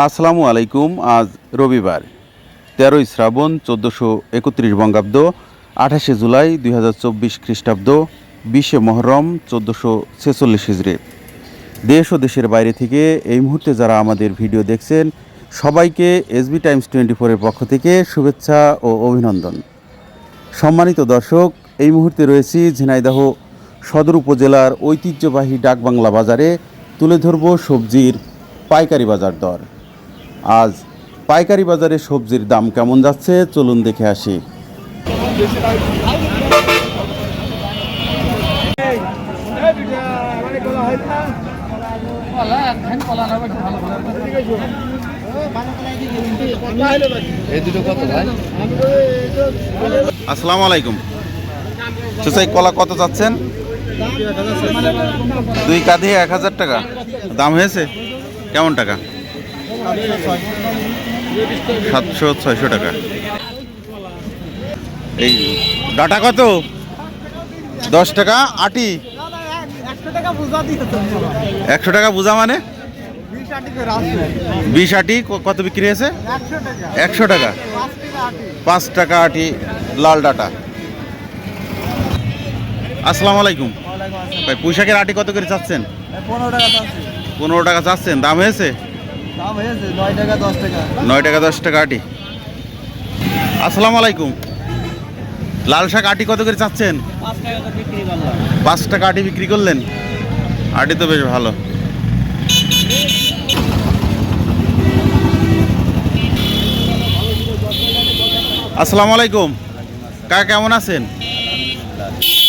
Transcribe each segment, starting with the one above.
আসসালামু আলাইকুম, আজ রবিবার, তেরোই শ্রাবণ চোদ্দোশো একত্রিশ বঙ্গাব্দ, আঠাশে জুলাই দুই হাজার চব্বিশ খ্রিস্টাব্দ, বিশে মহরম চোদ্দোশো ছেচল্লিশ হিজড়ে। দেশ ও দেশের বাইরে থেকে এই মুহূর্তে যারা আমাদের ভিডিও দেখছেন, সবাইকে এসবি টাইমস টোয়েন্টি ফোরের পক্ষ থেকে শুভেচ্ছা ও অভিনন্দন। সম্মানিত দর্শক, এই মুহূর্তে রয়েছি ঝিনাইদহ সদর উপজেলার ঐতিহ্যবাহী ডাকবাংলা বাজারে তুলে ধরব সবজির পাইকারি বাজার দর। আজ পাইকারি বাজারে সবজির দাম কেমন যাচ্ছে? চলুন দেখে আসি। আসসালামু আলাইকুম। চাচাই কলা কত চাচ্ছেন? দুই কাঁধে এক হাজার টাকা। দাম হয়েছে? কেমন টাকা? সাতশো ছয়শো টাকা। এই ডাটা কত? দশ টাকা আটি? একশো টাকা বুঝা মানে? বিশ আটি কত বিক্রি হয়েছে? একশো টাকা। পাঁচ টাকা আটি লাল ডাটা। আসসালামু আলাইকুম। ভাই পুঁইশাকের আটি কত করে চাচ্ছেন? পনেরো টাকা পনেরো টাকা চাচ্ছেন দাম হয়েছে? দাম হয়েছে নয় টাকা দশ টাকা। নয় টাকা দশ টাকা আটি। আসসালামু আলাইকুম। লাল শাক আটি কত করে চাচ্ছেন? পাঁচ টাকা আটি বিক্রি করলেন? আটি তো বেশ ভালো। আসসালামু আলাইকুম। কাকা কেমন আছেন?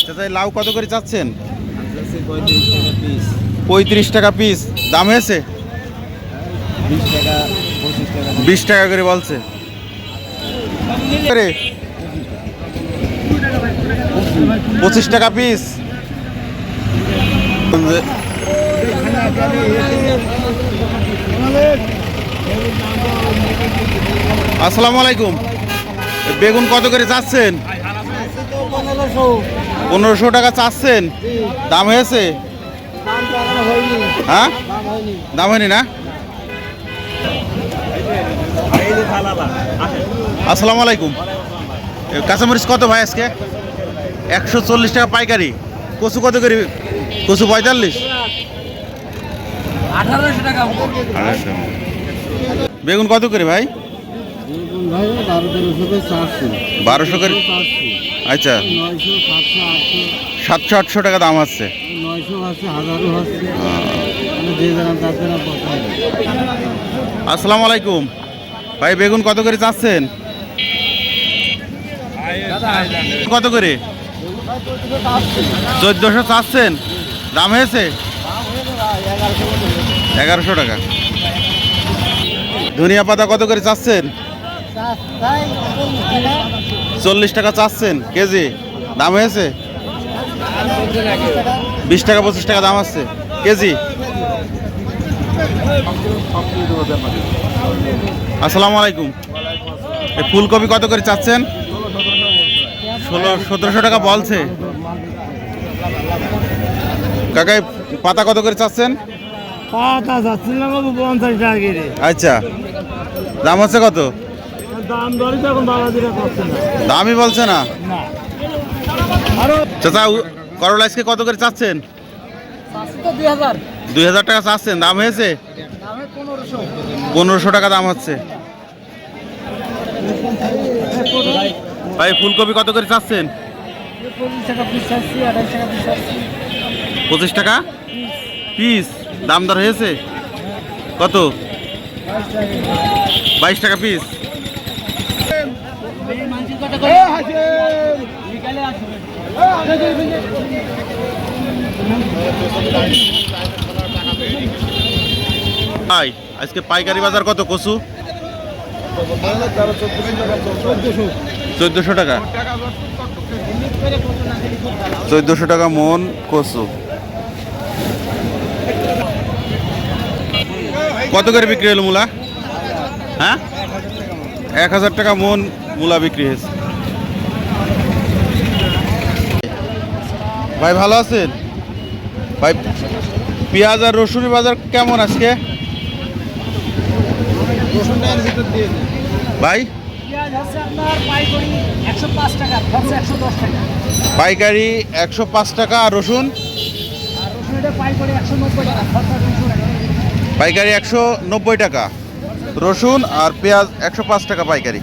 চাচা লাউ কত করে চাচ্ছেন? পঁয়ত্রিশ টাকা পিস। দাম হয়েছে? বিশ টাকা করে। বলছে। পঁচিশ টাকা পিস আসসালামু আলাইকুম। বেগুন কত করে চাচ্ছেন? পনেরোশো টাকা চাচ্ছেন। দাম হয়েছে? হ্যাঁ? দাম হয়নি না? আসসালামু আলাইকুম। কাঁচামরিচ কত ভাই আজকে? একশো চল্লিশ টাকা পাইকারি। কচু কত করে? কচু পঁয়তাল্লিশ? বেগুন কত করে ভাই? বারোশো করে? আচ্ছা। সাতশো আটশো। টাকা দাম আছে। হচ্ছে মানে আসসালামু আলাইকুম। ভাই, বেগুন কত করে চাচ্ছেন? কত করে? চোদ্দোশো চাচ্ছেন? দাম হয়েছে? এগারোশো টাকা। ধনিয়া পাতা কত করে চাচ্ছেন? চল্লিশ টাকা চাচ্ছেন কেজি। দাম হয়েছে? বিশ টাকা, পঁচিশ টাকা দাম আছে। কেজি? আসসালামু আলাইকুম। এই ফুলকপি কত করে চাচ্ছেন? ষোলো সতেরোশো টাকা বলছে। কাকা পাতা কত করে চাচ্ছেন? পাতা যাচ্ছে না বাবু পঞ্চাশ টাকা কেজি। আচ্ছা। দাম হচ্ছে কত? দাম দরই তো এখন বাবা করছে না। দামই বলছে না? চাচা করলা আজকে কত করে চাচ্ছেন? দুই হাজার। দুই হাজার টাকা চাচ্ছেন, দাম হয়েছে? পনেরোশো টাকা দাম হচ্ছে। ভাই, ফুলকপি কত করে চাচ্ছেন? পঁচিশ টাকা? পিস। দাম দর হয়েছে? কত? বাইশ টাকা পিস। ভাই আজকে পাইকারি বাজার কত কচু? চোদ্দশো টাকা। চোদ্দশো টাকা মন কচু। কত করে বিক্রি হলো মূলা? হ্যাঁ? এক হাজার টাকা মন মূলা বিক্রি হয়েছে। ভাই ভালো আছেন? ভাই পেঁয়াজ আর রসুনের বাজার কেমন আজকে? ভাই? পাইকারি একশো পাঁচ টাকা আর রসুন? পাইকারি একশো নব্বই টাকা। রসুন আর পেঁয়াজ একশো পাঁচ টাকা পাইকারি।